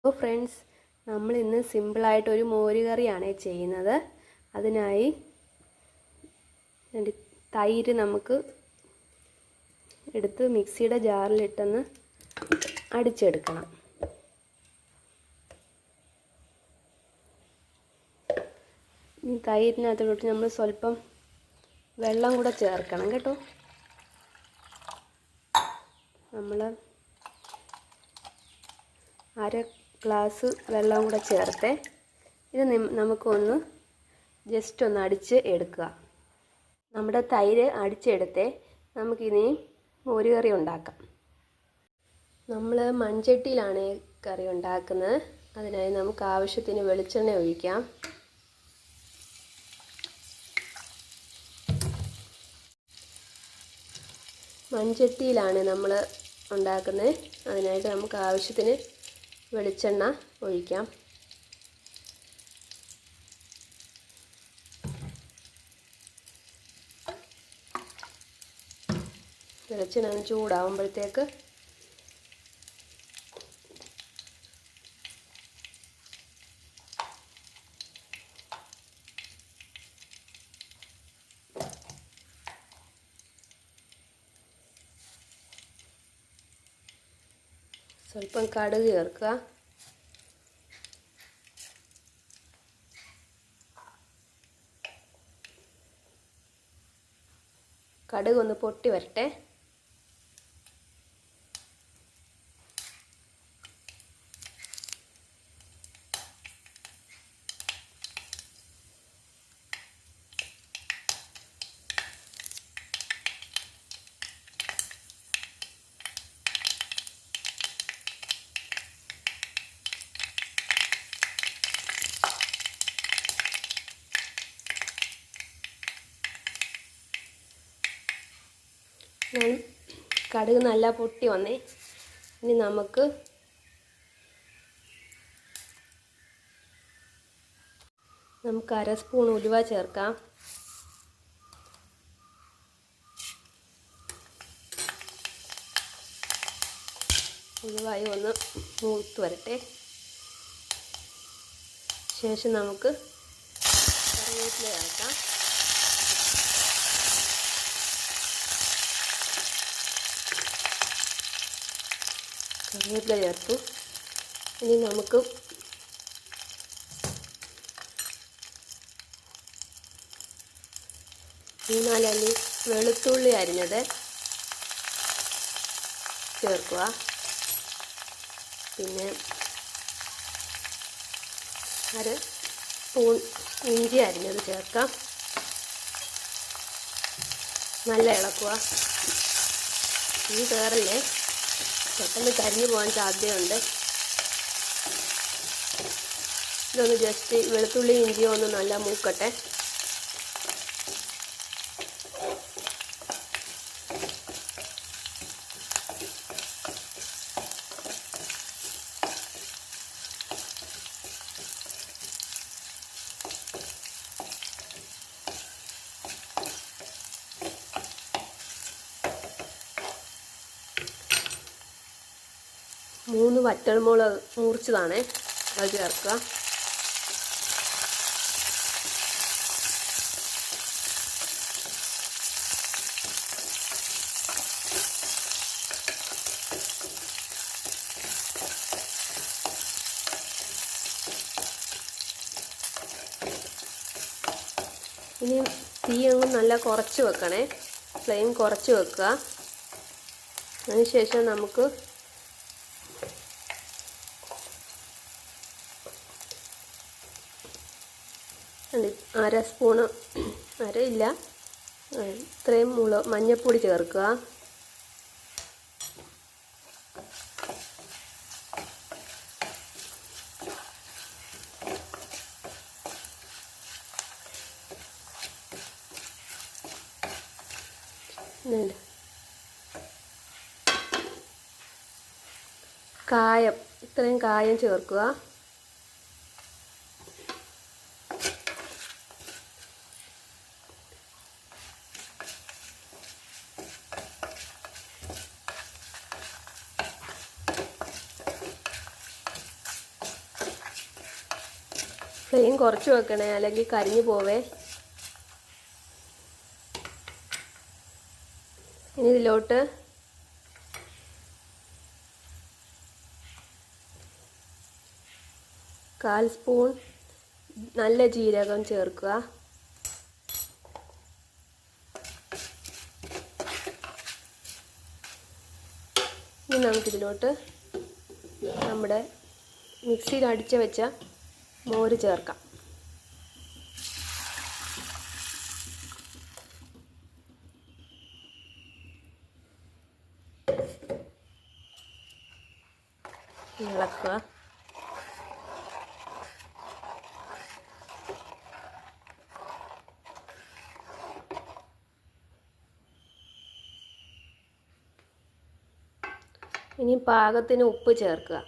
അപ്പോൾ ഫ്രണ്ട്സ് നമ്മൾ ഇന്ന് സിമ്പിളായിട്ട് ഒരു മോര് കറിയാണ് ചെയ്യുന്നത്. അതിനായി തൈര് നമുക്ക് എടുത്ത് മിക്സിയുടെ ജാറിലിട്ടൊന്ന് അടിച്ചെടുക്കണം. ഈ തൈരിനകത്തോട്ട് നമ്മൾ സ്വല്പം വെള്ളം കൂടെ ചേർക്കണം കേട്ടോ. നമ്മൾ അര ഗ്ലാസ് വെള്ളം കൂടെ ചേർത്ത് ഇത് നമുക്കൊന്ന് ജസ്റ്റ് ഒന്ന് അടിച്ച് എടുക്കുക. നമ്മുടെ തൈര് അടിച്ചെടുത്ത് നമുക്കിനി മോര് കറി ഉണ്ടാക്കാം. നമ്മൾ മൺചട്ടിയിലാണ് കറി ഉണ്ടാക്കുന്നത്. അതിനായി നമുക്ക് ആവശ്യത്തിന് വെളിച്ചെണ്ണ ഒഴിക്കാം. മൺചട്ടിയിലാണ് നമ്മൾ ഉണ്ടാക്കുന്നത്. അതിനായിട്ട് നമുക്ക് ആവശ്യത്തിന് വെളിച്ചെണ്ണ ഒഴിക്കാം. വെളിച്ചെണ്ണ ചൂടാവുമ്പോഴത്തേക്ക് സ്വല്പം കടുക് ചേർക്കുക. കടുക് ഒന്ന് പൊട്ടി വരട്ടെ. കടുക് നല്ല പൊട്ടി വന്നേ. ഇനി നമുക്ക് നമുക്ക് അര സ്പൂൺ ഉലുവ ചേർക്കാം. ഉലുവായി ഒന്ന് മൂത്ത് വരട്ടെ. ശേഷം നമുക്ക് കറിവേപ്പില ചേർക്കാം. കറിവേപ്പില ചേർത്തു. ഇനി നമുക്ക് മൂന്നാലി വെളുത്തുള്ളി അരിഞ്ഞത് ചേർക്കുക. പിന്നെ അര സ്പൂൺ ഇഞ്ചി അരിഞ്ഞത് ചേർക്കാം. നല്ല ഇളക്കുക. ഈ കയറല്ലേ പെട്ടെന്ന് കരിഞ്ഞു പോകാൻ സാധ്യതയുണ്ട്. ഇതൊന്ന് ജസ്റ്റ് വെളുത്തുള്ളി ഇഞ്ചിയും ഒന്ന് നല്ല മൂക്കട്ടെ. മൂന്ന് വറ്റൽമുളക് മുറിച്ചതാണ്. അത് ചേർക്കുക. ഇനി തീ അങ്ങ് നല്ല കുറച്ച് വെക്കണേ. ഫ്ലെയിം കുറച്ച് വെക്കുക. അതിനുശേഷം നമുക്ക് അര സ്പൂണ് അര ഇല്ല ഇത്രയും മുള മഞ്ഞൾപ്പൊടി ചേർക്കുക. കായം ഇത്രയും കായം ചേർക്കുക. ഫ്ലെയിം കുറച്ച് വെക്കണേ അല്ലെങ്കിൽ കരിഞ്ഞു പോവേ. ഇനി ഇതിലോട്ട് കാൽ സ്പൂൺ നല്ല ജീരകം ചേർക്കുക. ഇനി നമുക്കിതിലോട്ട് നമ്മുടെ മിക്സിയിൽ അടിച്ച് വെച്ച മോര് ചേർക്കാം. ഇളക്കുക. ഇനി പാകത്തിന് ഉപ്പ് ചേർക്കുക.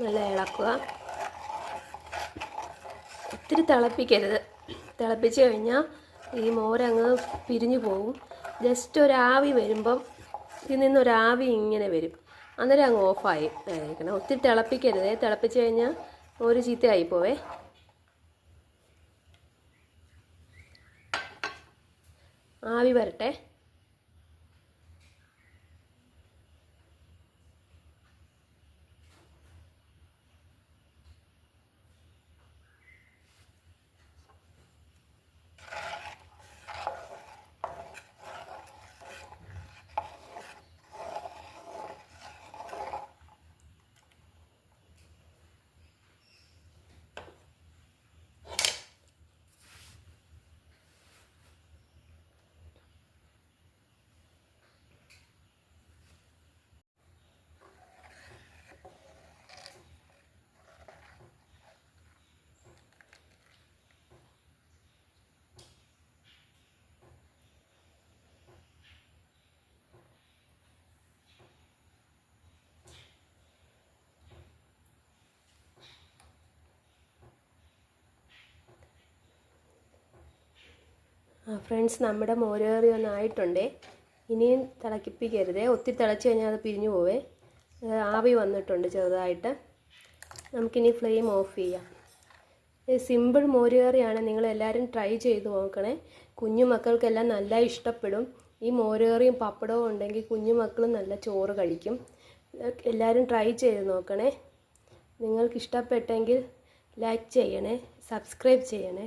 നല്ല ഇളക്കുക. ഒത്തിരി തിളപ്പിക്കരുത്. തിളപ്പിച്ച് കഴിഞ്ഞാൽ ഈ മോരങ്ങ് പിരിഞ്ഞു പോകും ജസ്റ്റ് ഒരാവി വരുമ്പം ഇതിൽ നിന്നൊരാവി ഇങ്ങനെ വരും. അന്നേരം അങ്ങ് ഓഫായി ആയിരിക്കണം. ഒത്തിരി തിളപ്പിക്കരുത്. തിളപ്പിച്ച് കഴിഞ്ഞാൽ ഒരു ചീത്തയായി പോവേ. ആവി വരട്ടെ. ഫ്രണ്ട്സ് നമ്മുടെ മോരേറി ഒന്നായിട്ടുണ്ടേ ഇനിയും തിളക്കിപ്പിക്കരുതേ. ഒത്തിരി തിളച്ച് കഴിഞ്ഞാൽ അത് പിരിഞ്ഞു പോവേ. ആവി വന്നിട്ടുണ്ട് ചെറുതായിട്ട്. നമുക്കിനി ഫ്ലെയിം ഓഫ് ചെയ്യാം. സിമ്പിൾ മോരുകറിയാണ് നിങ്ങളെല്ലാവരും ട്രൈ ചെയ്ത് നോക്കണേ. കുഞ്ഞു മക്കൾക്കെല്ലാം നല്ല ഇഷ്ടപ്പെടും. ഈ മോരുകറിയും പപ്പടവും ഉണ്ടെങ്കിൽ കുഞ്ഞു മക്കളും നല്ല ചോറ് കഴിക്കും. എല്ലാവരും ട്രൈ ചെയ്ത് നോക്കണേ. നിങ്ങൾക്ക് ഇഷ്ടപ്പെട്ടെങ്കിൽ ലൈക്ക് ചെയ്യണേ. സബ്സ്ക്രൈബ് ചെയ്യണേ.